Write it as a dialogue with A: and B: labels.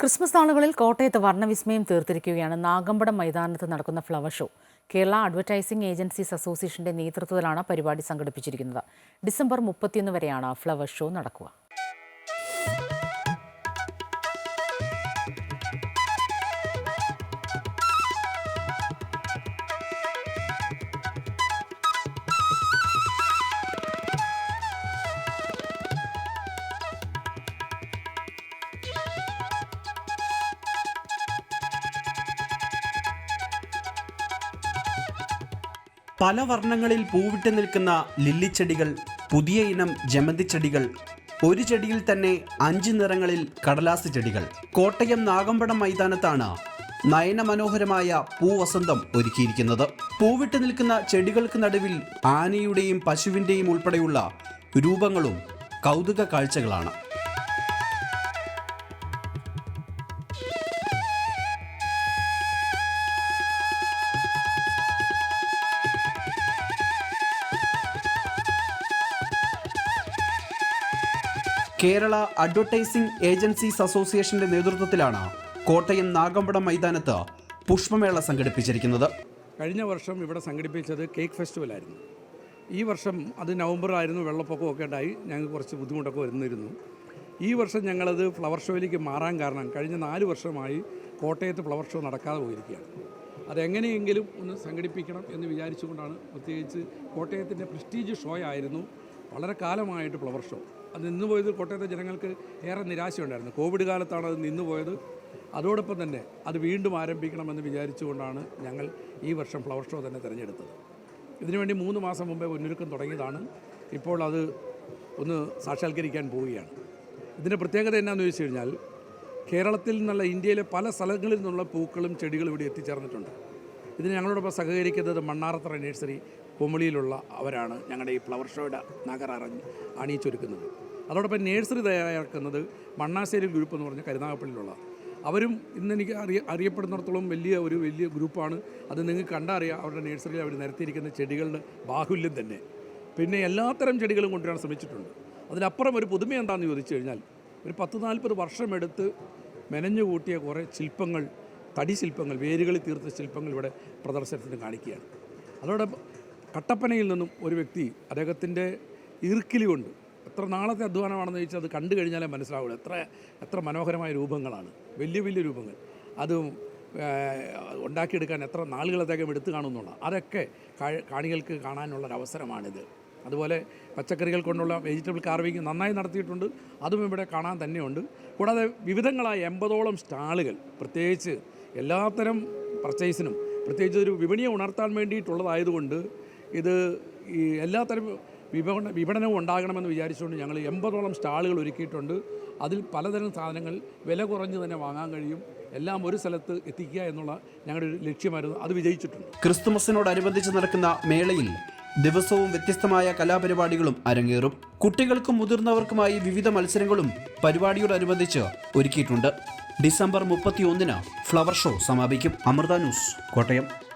A: Christmas നാളുകളിൽ കോട്ടയത്ത് വർണവിസ്മയം തീർത്തിരിക്കുകയാണ്. നാഗമ്പടം മൈതാനത്ത് നടക്കുന്ന flower show. Kerala advertising agencies അസോസിയേഷന്റെ നേതൃത്വത്തിലാണ് പരിപാടി സംഘടിപ്പിച്ചിരിക്കുന്നത്. ഡിസംബർ മുപ്പത്തിയൊന്ന് വരെയാണ് ഫ്ലവർ ഷോ നടക്കുക.
B: പല വർണങ്ങളിൽ പൂവിട്ട് നിൽക്കുന്ന ലില്ലിച്ചെടികൾ പുതിയ ഇനം ജമന്തി ചെടികൾ ഒരു ചെടിയിൽ തന്നെ അഞ്ച് നിറങ്ങളിൽ കടലാസ് ചെടികൾ. കോട്ടയം നാഗമ്പടം മൈതാനത്താണ് നയനമനോഹരമായ പൂവസന്തം ഒരുക്കിയിരിക്കുന്നത്. പൂവിട്ട് നിൽക്കുന്ന ചെടികൾക്ക് നടുവിൽ ആനയുടെയും പശുവിന്റെയും ഉൾപ്പെടെയുള്ള രൂപങ്ങളും കൗതുക കാഴ്ചകളാണ്. കേരള അഡ്വർടൈസിംഗ് ഏജൻസീസ് അസോസിയേഷന്റെ നേതൃത്വത്തിലാണ് കോട്ടയം നാഗമ്പടം മൈതാനത്ത് പുഷ്പമേള സംഘടിപ്പിച്ചിരിക്കുന്നത്.
C: കഴിഞ്ഞ വർഷം ഇവിടെ സംഘടിപ്പിച്ചത് കേക്ക് ഫെസ്റ്റിവൽ ആയിരുന്നു. ഈ വർഷം അത് നവംബറിലായിരുന്നു വെള്ളപ്പൊക്കമൊക്കെ ഉണ്ടായി ഞങ്ങൾക്ക് കുറച്ച് ബുദ്ധിമുട്ടൊക്കെ വരുന്നിരുന്നു. ഈ വർഷം ഞങ്ങളത് ഫ്ലവർ ഷോയിലേക്ക് മാറാൻ കാരണം കഴിഞ്ഞ നാല് വർഷമായി കോട്ടയത്ത് ഫ്ലവർ ഷോ നടക്കാതെ പോയിരിക്കുകയാണ്. അതെങ്ങനെയെങ്കിലും ഒന്ന് സംഘടിപ്പിക്കണം എന്ന് വിചാരിച്ചുകൊണ്ടാണ് പ്രത്യേകിച്ച് കോട്ടയത്തിന്റെ പ്രസ്റ്റീജ് ഷോ ആയിരുന്നു വളരെ കാലമായിട്ട് ഫ്ലവർ ഷോ. അത് നിന്നു പോയത് കോട്ടയത്തെ ജനങ്ങൾക്ക് ഏറെ നിരാശയുണ്ടായിരുന്നു. കോവിഡ് കാലത്താണ് അത് നിന്നു പോയത്. അതോടൊപ്പം തന്നെ അത് വീണ്ടും ആരംഭിക്കണമെന്ന് വിചാരിച്ചുകൊണ്ടാണ് ഞങ്ങൾ ഈ വർഷം ഫ്ലവർ ഷോ തന്നെ തിരഞ്ഞെടുത്തത്. ഇതിനുവേണ്ടി മൂന്ന് മാസം മുമ്പേ മുന്നൊരുക്കം തുടങ്ങിയതാണ്. ഇപ്പോൾ അത് ഒന്ന് സാക്ഷാത്കരിക്കാൻ പോവുകയാണ്. ഇതിന്റെ പ്രത്യേകത എന്നാന്ന് ചോദിച്ചു കഴിഞ്ഞാൽ കേരളത്തിൽ നിന്നുള്ള ഇന്ത്യയിലെ പല സ്ഥലങ്ങളിൽ നിന്നുള്ള പൂക്കളും ചെടികളും ഇവിടെ എത്തിച്ചേർന്നിട്ടുണ്ട്. ഇതിന് ഞങ്ങളോടൊപ്പം സഹകരിക്കുന്നത് മണ്ണാറത്തറ നഴ്സറി കുമളിയിലുള്ള അവരാണ്. ഞങ്ങളുടെ ഈ ഫ്ലവർ ഷോയുടെ നഗർ അറിഞ്ഞ് അണിയിച്ചൊരുക്കുന്നത്. അതോടൊപ്പം നഴ്സറി തയ്യാറാക്കുന്നത് മണ്ണാശ്ശേരി ഗ്രൂപ്പ് എന്ന് പറഞ്ഞ കരുനാഗപ്പള്ളിയിലുള്ള അവരും ഇന്ന് എനിക്ക് അറിയ അറിയപ്പെടുന്നിടത്തോളം വലിയ ഒരു വലിയ ഗ്രൂപ്പാണ്. അത് നിങ്ങൾക്ക് കണ്ടറിയാം. അവരുടെ നഴ്സറിയിൽ അവർ നിരത്തിയിരിക്കുന്ന ചെടികളുടെ ബാഹുല്യം തന്നെ. പിന്നെ എല്ലാത്തരം ചെടികളും കൊണ്ടുവരാൻ ശ്രമിച്ചിട്ടുണ്ട്. അതിലപ്പുറം ഒരു പുതുമ എന്താണെന്ന് ചോദിച്ചു കഴിഞ്ഞാൽ ഒരു പത്ത് നാൽപ്പത് വർഷമെടുത്ത് മെനഞ്ഞു കൂട്ടിയ കുറേ ശില്പങ്ങൾ തടി ശില്പങ്ങൾ വേരുകളിൽ തീർത്ത ശില്പങ്ങൾ ഇവിടെ പ്രദർശനത്തിന് കാണിക്കുകയാണ്. അതോടെ കട്ടപ്പനയിൽ നിന്നും ഒരു വ്യക്തി അദ്ദേഹത്തിന്റെ ഈർക്കിലി കൊണ്ട് എത്ര നാളത്തെ അധ്വാനമാണെന്ന് ചോദിച്ചാൽ അത് കണ്ടു കഴിഞ്ഞാലേ മനസ്സിലാവുള്ളൂ. എത്ര എത്ര മനോഹരമായ രൂപങ്ങളാണ്. വലിയ വലിയ രൂപങ്ങൾ. അത് ഉണ്ടാക്കിയെടുക്കാൻ എത്ര അദ്ദേഹം എടുത്തു കാണുന്നുള്ള അതൊക്കെ കാണികൾക്ക് കാണാനുള്ളൊരു അവസരമാണിത് അതുപോലെ പച്ചക്കറികൾ കൊണ്ടുള്ള വെജിറ്റബിൾ കാർവിങ് നന്നായി നടത്തിയിട്ടുണ്ട്. അതും ഇവിടെ കാണാൻ തന്നെയുണ്ട്. കൂടാതെ വിവിധങ്ങളായ എൺപതോളം സ്റ്റാളുകൾ പ്രത്യേകിച്ച് എല്ലാത്തരം പർച്ചേസിനും പ്രത്യേകിച്ച് ഒരു വിപണിയെ ഉണർത്താൻ വേണ്ടിയിട്ടുള്ളതായതുകൊണ്ട് ഇത് ഈ എല്ലാത്തരം വിപണ വിപണനവും ഉണ്ടാകണമെന്ന് വിചാരിച്ചുകൊണ്ട് ഞങ്ങൾ എൺപതോളം സ്റ്റാളുകൾ ഒരുക്കിയിട്ടുണ്ട്. അതിൽ പലതരം സാധനങ്ങൾ വില കുറഞ്ഞ് തന്നെ വാങ്ങാൻ കഴിയും. എല്ലാം ഒരു സ്ഥലത്ത് എത്തിക്കുക എന്നുള്ള ഞങ്ങളുടെ ഒരു ലക്ഷ്യമായിരുന്നു. അത് വിജയിച്ചിട്ടുണ്ട്.
B: ക്രിസ്തുമസിനോടനുബന്ധിച്ച് നടക്കുന്ന മേളയിൽ ദിവസവും വ്യത്യസ്തമായ കലാപരിപാടികളും അരങ്ങേറും. കുട്ടികൾക്കും മുതിർന്നവർക്കുമായി വിവിധ മത്സരങ്ങളും പരിപാടിയോടനുബന്ധിച്ച് ഒരുക്കിയിട്ടുണ്ട്. ഡിസംബർ മുപ്പത്തിയൊന്നിന് ഫ്ലവർ ഷോ സമാപിക്കും. അമൃത ന്യൂസ് കോട്ടയം.